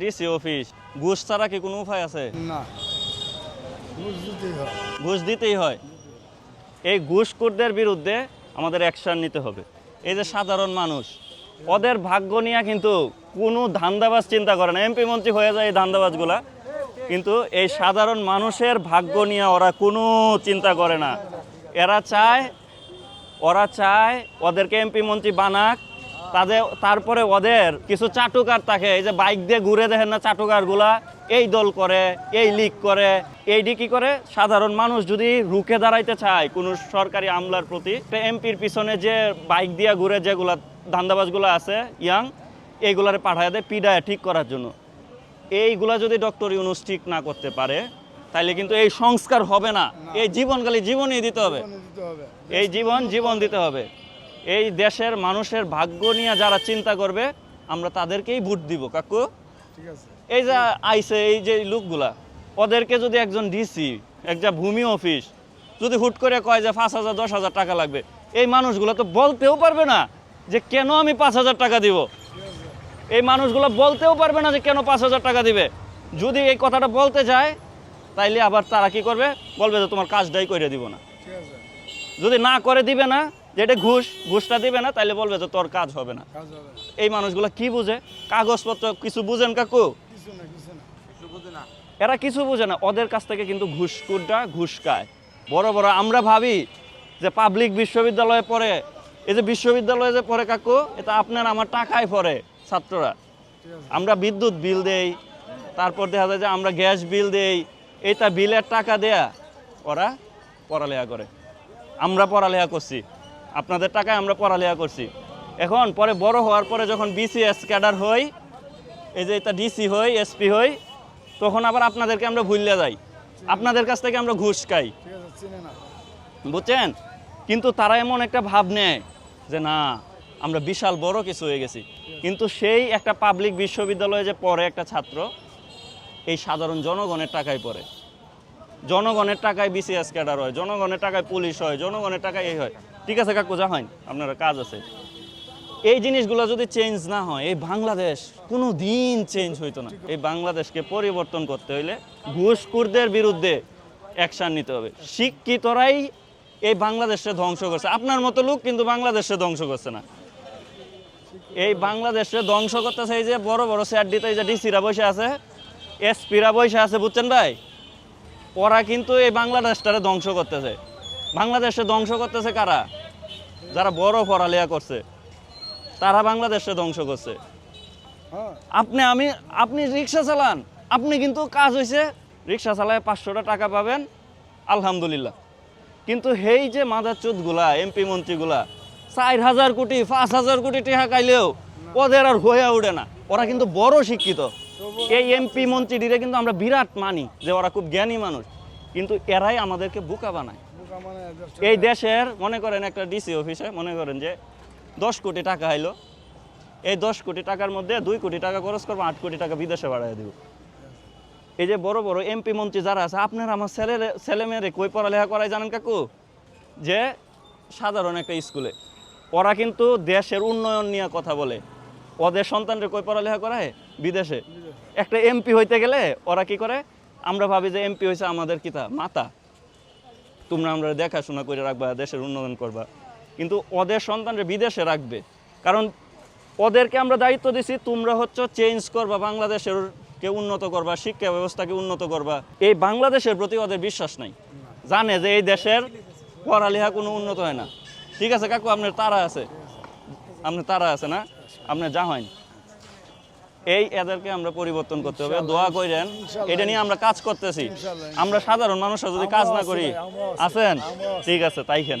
DC office. ঘুষ ছাড়া কি কোনো উপায় আছে? না। ঘুষ দিতেই হয়। এই ঘুষখোরদের বিরুদ্ধে আমাদের অ্যাকশন নিতে হবে। এই যে সাধারণ মানুষ ওদের ভাগ্য নিয়ে কিন্তু কোনো ধান্দাবাজ চিন্তা করে না। এমপি মন্ত্রী হয়ে যায় এই ধান্দাবাজগুলা। কিন্তু এই সাধারণ মানুষের ভাগ্য নিয়ে ওরা কোনো চিন্তা করে না। এরা চায় ওরা চায় ওদেরকে এমপি মন্ত্রী বানাক তাদের তারপরে ওদের কিছু চাটুকার থাকে এই যে বাইক দিয়ে ঘুরে দেখেন না চাটুকারগুলা এই দল করে এই লিগ করে এইটি কি করে? সাধারণ মানুষ যদি রুখে দাঁড়াইতে চায় কোনো সরকারি আমলার প্রতি এমপির পিছনে যে বাইক দিয়ে ঘুরে যেগুলা ধান্দাবাজগুলো আছে ইয়াং এইগুলারে পাঠায় দেয় পিডায় ঠিক করার জন্য। এইগুলা যদি ডক্টর ইউনুস ঠিক না করতে পারে তাহলে কিন্তু এই সংস্কার হবে না। এই জীবনকালী জীবনই দিতে হবে। এই জীবন জীবন দিতে হবে। এই দেশের মানুষের ভাগ্য নিয়ে যারা চিন্তা করবে আমরা তাদেরকেই ভোট দিব কাকু। ঠিক আছে। এই যে আইসে এই যে লোকগুলা ওদেরকে যদি একজন ডিসি একটা ভূমি অফিস যদি হুট করে কয় যে পাঁচ হাজার দশ হাজার টাকা লাগবে এই মানুষগুলো তো বলতেও পারবে না যে কেন আমি পাঁচ হাজার টাকা দিব। এই মানুষগুলো বলতেও পারবে না যে কেন পাঁচ হাজার টাকা দিবে। যদি এই কথাটা বলতে যায় তাইলে আবার তারা কি করবে? বলবে যে তোমার কাজটাই করে দিব না। যদি না করে দিবে না যে এটা ঘুষ ঘুষটা দিবে না তাইলে বলবে যে তোর কাজ হবে না। কাজ হবে না। এই মানুষগুলো কি বুঝে? কাগজপত্র কিছু বুঝেন কাকু? কিছু না কিছু না। এরা কিছু বুঝে না ওদের কাছ থেকে কিন্তু ঘুষকুরটা ঘুষ খায়। বড় বড় আমরা ভাবি যে পাবলিক বিশ্ববিদ্যালয়ে পড়ে এই যে বিশ্ববিদ্যালয়ে যে পড়ে কাকু এটা আপনার আমার টাকায় পড়ে ছাত্ররা। আমরা বিদ্যুৎ বিল দেই তারপর দেখা যায় যে আমরা গ্যাস বিল দেই এইটা বিলের টাকা দেয়া ওরা পড়ালেখা করে। আমরা পড়ালেখা করছি। আপনাদের টাকায় আমরা পড়ালেখা করছি। এখন পরে বড় হওয়ার পরে যখন বিসিএস ক্যাডার হই, এই যে এটা ডিসি হই এসপি হই, তখন আবার আপনাদেরকে আমরা ভুললে যাই। আপনাদের কাছ থেকে আমরা ঘুষ খাই। বুঝছেন? কিন্তু তারা এমন একটা ভাব নেয় যে, না, আমরা বিশাল বড় কিছু হয়ে গেছি। কিন্তু সেই একটা পাবলিক বিশ্ববিদ্যালয়ে যে পড়ে একটা ছাত্র, এই সাধারণ জনগণের টাকায় পড়ে। জনগণের টাকায় বিসিএস ক্যাডার হয়, জনগণের টাকায় পুলিশ হয়, জনগণের টাকায় এই হয়। ঠিক আছে কাকু, যা হয়, আপনারা কাজ আছে। এই জিনিসগুলো যদি চেঞ্জ না হয়, এই বাংলাদেশ কোনো দিন চেঞ্জ হইতো না। এই বাংলাদেশকে পরিবর্তন করতে হইলে ঘুষখোরদের বিরুদ্ধে অ্যাকশন নিতে হবে। শিক্ষিতরাই এই বাংলাদেশে ধ্বংস করছে। আপনার মতো লোক কিন্তু বাংলাদেশে ধ্বংস করছে না। এই বাংলাদেশে ধ্বংস করতেছে এই যে বড় বড় চেয়ার দিতে এই যে ডিসিরা বসে আছে, এসপিরা বসে আছে, বুঝছেন ভাই? ওরা কিন্তু এই বাংলাদেশটারে ধ্বংস করতেছে। বাংলাদেশে ধ্বংস করতেছে কারা? যারা বড় পড়ালেয়া করছে তারা বাংলাদেশে ধ্বংস করছে। হ্যাঁ। আপনি আমি আপনি রিক্সা চালান আপনি কিন্তু কাজ হয়েছে রিক্সা চালায় পাঁচশোটা টাকা পাবেন আলহামদুলিল্লাহ। কিন্তু হেই যে মাদার মাদারচুতগুলা এমপি মন্ত্রীগুলা চার হাজার কোটি পাঁচ হাজার কোটি টাকা খাইলেও ওদের আর হয়ে উঠে না। ওরা কিন্তু বড় শিক্ষিত। এই এমপি মন্ত্রীটিরে কিন্তু আমরা বিরাট মানি যে ওরা খুব জ্ঞানী মানুষ। কিন্তু এরাই আমাদেরকে বোকা বানায়। এই দেশের মনে করেন একটা ডিসি অফিসে মনে করেন যে দশ কোটি টাকা আইলো এই দশ কোটি টাকার মধ্যে দুই কোটি টাকা খরচ করব আট কোটি টাকা বিদেশে বাড়াই দিব। এই যে বড় বড় এমপি মন্ত্রী যারা আছে আপনার আমার ছেলে ছেলে মেয়েরে কই পড়ালেখা করাই জানেন কাকু? যে সাধারণ একটা স্কুলে ওরা কিন্তু দেশের উন্নয়ন নিয়ে কথা বলে। ওদের সন্তানরে কই পড়ালেখা করায়? বিদেশে। একটা এমপি হইতে গেলে ওরা কি করে? আমরা ভাবি যে এমপি হয়েছে আমাদের কিতা মাতা। তোমরা আমরা দেখাশোনা করে রাখবা, দেশের উন্নয়ন করবা। কিন্তু ওদের সন্তানরা বিদেশে রাখবে। কারণ ওদেরকে আমরা দায়িত্ব দিছি, তোমরা হচ্ছে চেঞ্জ করবা, বাংলাদেশের কে উন্নত করবা, শিক্ষা ব্যবস্থাকে উন্নত করবা। এই বাংলাদেশের প্রতি ওদের বিশ্বাস নাই। জানে যে এই দেশের পড়ালেখা কোনো উন্নত হয় না। ঠিক আছে, কাকু, আপনার তারা আছে? আপনার তারা আছে না? আপনার যা হয়নি এই এদেরকে আমরা পরিবর্তন করতে হবে। দোয়া করেন এটা নিয়ে আমরা কাজ করতেছি। আমরা সাধারণ মানুষরা যদি কাজ না করি। আছেন? ঠিক আছে তাই খেন।